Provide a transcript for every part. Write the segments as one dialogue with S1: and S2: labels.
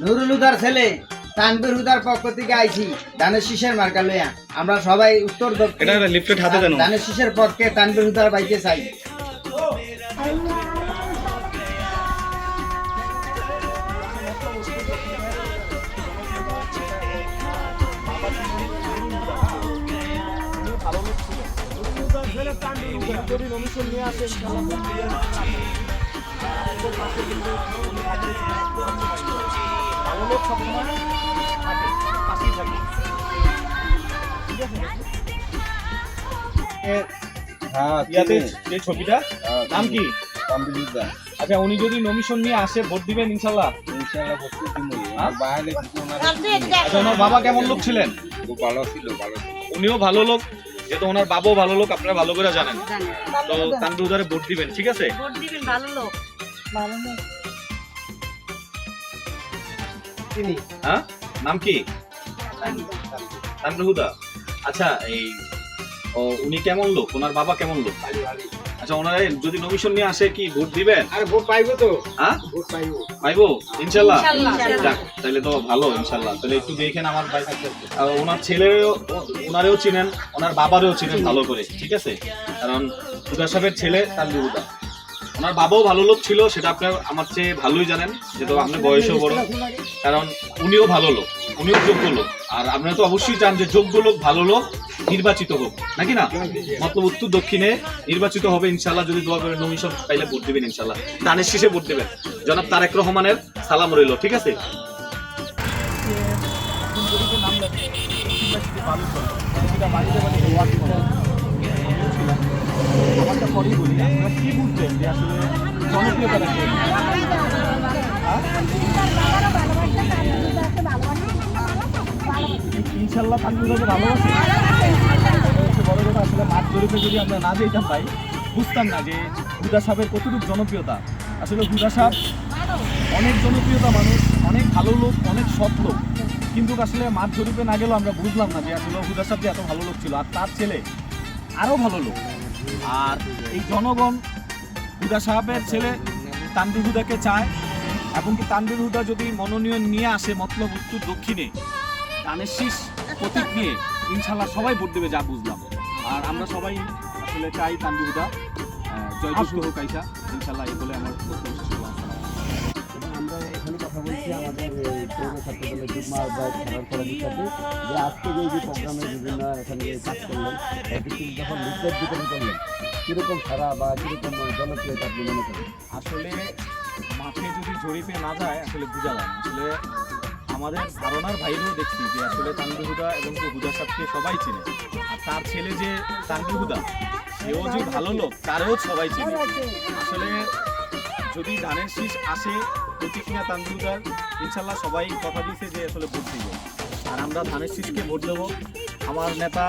S1: নুরুল হুদার ছেলে তানবির হুদার পক্ষ থেকে আইছি ধানের শীষের মার্কা লইয়া। আমরা সবাই উত্তর দক্ষিণ ধানের শীষের পক্ষে তানবির হুদার বাইকে চাই।
S2: হ্যাঁ
S3: ইয়াতে যে ছবিটা নাম কি? আচ্ছা উনি যদি নমিশন নিয়ে আসে ভোট দিবেন ইনশাল্লাহ? হ্যাঁ? আচ্ছা বাবা কেমন লোক ছিলেন?
S2: খুব ভালো ছিল ভালো
S3: উনিও ভালো লোক। যেহেতু ওনার বাবাও ভালো লোক আপনারা ভালো করে জানেন। তো ভোট দিবেন ঠিক আছে?
S4: ভোট দিবেন ভালো লোক। ভালো লোক।
S3: হ্যাঁ? নাম কি? তানবি হুদা আচ্ছা এই ও উনি কেমন লোক? ওনার বাবা কেমন লোক? আচ্ছা ওনারা যদি নমিশন নিয়ে আসে কি ভোট দিবেন?
S1: আর ভোট পাইবো তো।
S3: হ্যাঁ?
S1: ভোট পাইবো।
S3: পাইবো? ইনশাল্লাহ?
S4: ইনশাল্লাহ।
S3: যাক, তাহলে তো ভালো ইনশাল্লাহ। তাহলে একটু দেখেন আমার ভাই আর ওনার ছেলেও ওনারেও চিনেন ওনার বাবারেও চিনেন ভালো করে ঠিক আছে? কারণ হুদা সাহেবের ছেলে তানবি হুদা ওনার বাবাও ভালো লোক ছিল সেটা আপনার আমার চেয়ে ভালোই জানেন যেহেতু আপনি বয়সও বড়। কারণ উনিও ভালো লোক উনিও যোগ্য লোক। আর আপনারা তো অবশ্যই চান যে যোগ্য লোক ভালো লোক নির্বাচিত হোক, নাকি না? মতলব উত্তর দক্ষিণে নির্বাচিত হবে ইনশাল্লাহ যদি দোয়া করে নমিশন পাইলে ভোট দিবেন ইনশাল্লাহ দানের শেষে ভোট দিবেন। জনাব তারেক রহমানের সালাম রইল, ঠিক আছে?
S5: ইনশাল্লাহ তানভীরকে ভালোবাসি। বড় কথা আসলে মাঠ জরিপে যদি আমরা না যেতাম ভাই, বুঝতাম না যে হুদা সাহেবের কতটুকু জনপ্রিয়তা। আসলে হুদা সাহেব অনেক জনপ্রিয়তা মানুষ, অনেক ভালো লোক, অনেক সৎ লোক। কিন্তু আসলে মাঠ জরিপে না গেলেও আমরা বুঝলাম না যে আসলে হুদা সাহেব যে এত ভালো লোক ছিল। আর তার ছেলে আরও ভালো লোক। আর এই জনগণ হুদা সাহেবের ছেলে তানভীর হুদাকে চায়। এবং কি তানভীর হুদা যদি মনোনয়ন নিয়ে আসে, মতলব উত্তর দক্ষিণে ধানের শীষ প্রতীক নিয়ে ইনশাল্লাহ সবাই ভোট দেবে যা বুঝলাম। আর আমরা সবাই আসলে চাই তানভীর হুদা জয় যুক্ত হোক আইসা ইনশাল্লাহ এই বলে আমার বক্তব্য শেষ
S6: আমরা এখানে কথা বলছি আমাদের এই পৌর যুগ্ম আহ্বায়ক খেলার করার সাথে যে আজকে যে যে প্রোগ্রামে বিভিন্ন এখানে কাজ করলেন এটি যখন লিফলেট বিতরণ করলেন কীরকম সারা বা কীরকম জনপ্রিয়তা আপনি মনে করেন?
S5: আসলে মাঠে যদি জরিপে না যায় আসলে বোঝা যায় আসলে আমাদের ধারণার বাইরেও দেখছি যে আসলে তানভীর হুদা এবং হুদা সাহেবকে সবাই চেনে। আর তার ছেলে যে তানভীর হুদা, সেও যে ভালো লোক, তারও সবাই চেনে। আসলে যদি ধানের শীষ আসে প্রতিক্রিয়া তানভীর হুদার, ইনশাল্লাহ সবাই কথা দিয়েছে যে আসলে ভোট দিব। আর আমরা ধানের শীষকে ভোট দেবো। আমার নেতা,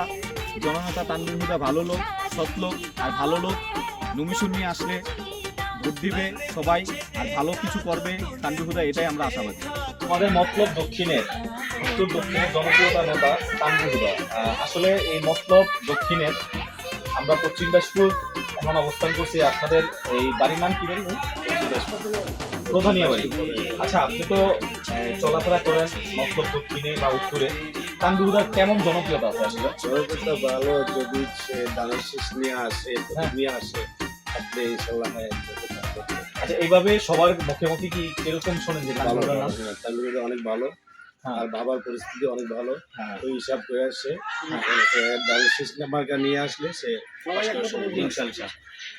S5: জননেতা তানভীর হুদা ভালো লোক, সৎ লোক আর ভালো লোক। নমিশন নিয়ে আসলে ভোট দিবে সবাই আর ভালো কিছু করবে তানভীর হুদা, এটাই আমরা আশাবাদী।
S3: আমাদের মতলব দক্ষিণের উত্তর দক্ষিণের জনপ্রিয়তা নেতা তানভীর হুদা আসলে এই মতলব দক্ষিণের আমরা পশ্চিম ব্যাসপুর এখন অবস্থান করছি আপনাদের এই বাড়ির নাম কি বাড়ি? প্রধানিয়া বাড়ি। আচ্ছা আপনি তো চলাফেরা করেন মতলব দক্ষিণে বা উত্তরে। তানভীর কেমন জনপ্রিয়তা আছে আসলে?
S2: জনপ্রিয়তা ভালো যদি দানের শীষ নিয়ে আসে
S3: হ্যাঁ।
S2: নিয়ে আসে আপনি ইনশাল্লাহ হ্যাঁ
S3: আচ্ছা এইভাবে সবার মুখে মুখে কি কীরকম শোনেন যে
S2: ভালো
S3: তানভীর নাম?
S2: অনেক ভালো।
S3: হ্যাঁ।
S2: আর বাবার পরিস্থিতি অনেক ভালো।
S3: হ্যাঁ।
S2: ওই হিসাব করে আসে দানের শীষ নাম্বারটা নিয়ে আসলে সে।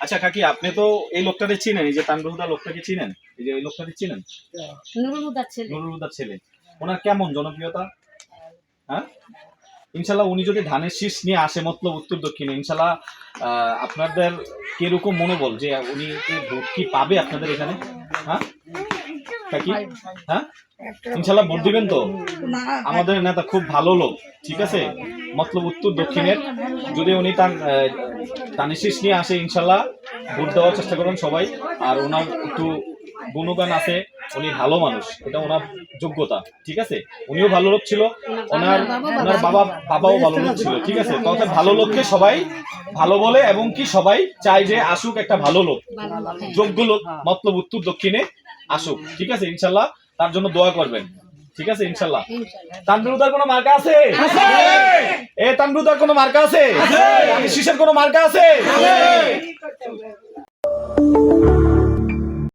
S3: আচ্ছা কাকি আপনি তো এই লোকটাকে চিনেন এই যে তানভীর হুদা লোকটাকে চিনেন? এই যে এই লোকটাকে চিনেন?
S4: নুরুল হুদার ছেলে।
S3: নুরুল হুদার ছেলে। ওনার কেমন জনপ্রিয়তা? হ্যাঁ? ইনশাল্লাহ উনি যদি ধানের শীষ নিয়ে আসে, মতলব উত্তর দক্ষিণে, ইনশাল্লাহ আপনাদের কীরকম মনোবল যে উনি ভোট কি পাবে আপনাদের এখানে? হ্যাঁ? হ্যাঁ? ইনশাল্লাহ ভোট দিবেন তো? আমাদের নেতা খুব ভালো লোক, ঠিক আছে? মতলব উত্তর দক্ষিণের। যদি উনি তার ধানের শীষ নিয়ে আসে, ইনশাল্লাহ ভোট দেওয়ার চেষ্টা করবেন সবাই। আর ওনার একটু গুণগান আছে। উনি ভালো মানুষ এটা ওনার যোগ্যতা ঠিক আছে? উনিও ভালো লোক ছিল ওনার ওনার বাবা বাবাও ভালো লোক ছিল ঠিক আছে? তখন ভালো লোককে সবাই ভালো বলে এবং কি সবাই চায় যে আসুক একটা ভালো লোক যোগ্য লোক মতলব উত্তর দক্ষিণে আসুক ঠিক আছে? ইনশাল্লাহ তার জন্য দোয়া করবেন ঠিক আছে? ইনশাল্লাহ। তানবিরুদার কোনো মার্কা আছে? এ তানবিরুদার কোনো মার্কা আছে? আমি শীষের কোনো মার্কা আছে।